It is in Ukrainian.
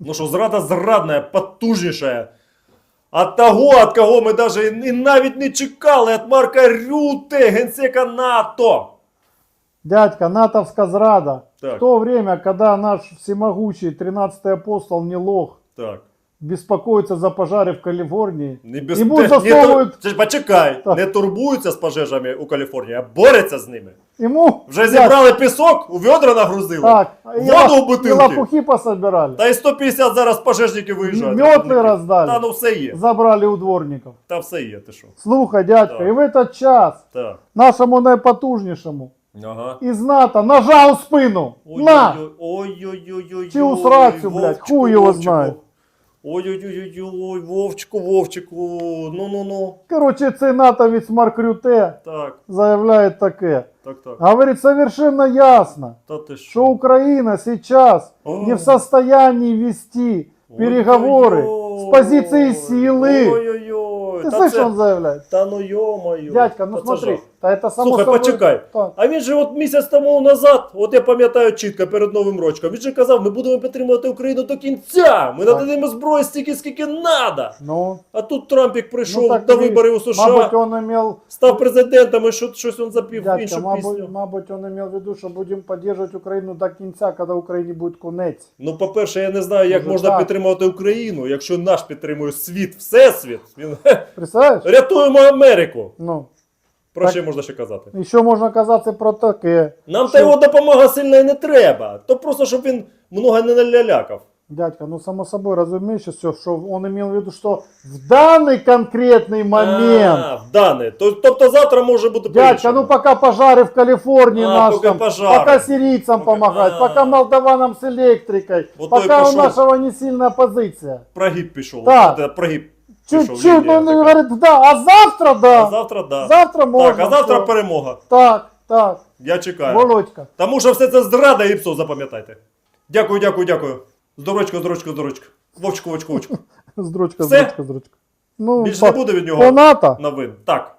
Ну що, зрада зрадна, потужніша. От того, от кого ми даже і навіть не чекали, от Марка Рюте, генсека НАТО. Дядька, натовская зрада. Так. В то время, когда наш всемогущий 13-й апостол не лох, Так. беспокоится за пожары в Калифорнии, Не без... ему те- не Почекай, Так. не турбуються з пожежами у Каліфорнії, а борються з ними. Ему... Вже зібрали пісок, у ведра нагрузили. Так, Воду в бутылке. и лопухи пособирали. Та й 150 зараз пожежників виїжджають. Робітники. роздали. Та ну все є. Забрали у дворников. Та все є, ти що. Слухай, дядька, Так. и в этот час Так. нашему найпотужнішому Ага. із НАТО ножа у спину. На! Ой-ой-ой-ой-ой. Чи у срацю, блядь, хуй його знає. Ой-ой-ой-ой, Вовчику, Вовчику, ну-ну-ну. Короче, цей натовець Марк Рюте Так, заявляет таке. так, так. Говорит совершенно ясно, Та ти что що? Украина сейчас О. не в состоянии вести переговоры Ой-ой-ой. с позиции силы. Ой-ой-ой. Ты Та слышишь, це- он заявляет? Та ну йо-моє. Дядька, ну Та це смотри, жах. та это само Слухай, собой... почекай. Так. А він же от місяць тому назад, от я пам'ятаю чітко перед Новим роком, він же казав, ми будемо підтримувати Україну до кінця. Ми Так. нададемо зброї стільки, скільки надо. Ну, А тут Трампік прийшов ну так до ви- виборів у США, Мабуть, он имел... став президентом і що, щось він запів Дядька, іншу мабуть, пісню. мабуть, он имел в виду, что будем поддерживать Украину до конца, когда Украине будет конец. Ну, по-перше, я не знаю, як Може, можна так. підтримувати Україну, якщо наш підтримує світ, всесвіт. Він Представляешь? рятуємо Америку. Ну, Про Так. що можна ще казати? еще можно казаться про таке. Нам Що? та його допомога сильна і не треба. То просто щоб він много не налялякав. Дядька, ну само собой разумеется все, что он имел в виду, что в данный конкретный момент, А, в дане. То- Тобто завтра може бути дядька, по-іншому. ну пока пожары в Калифорнии А, нас пока там, пожары. пока сирийцам Пока- помогать, А. пока молдаванам с электрикой, Вот той пока у пошел. нашего не сильная позиция. Прогиб пішов. Так. От, е, Прогиб пішов. Чуть-чуть, он така. да, а завтра да. А завтра да. Завтра можна. так, а завтра все. перемога. Так, так, Я чекаю. Володька. Тому що все це зрада і псо, запам'ятайте. Дякую, дякую, дякую. Здорочка, здорочка, здорочка. Вовчку, вовчку, вовчку. Здрочка, Все? здрочка, здрочка. Ну, Більше не буде від нього новин. Так.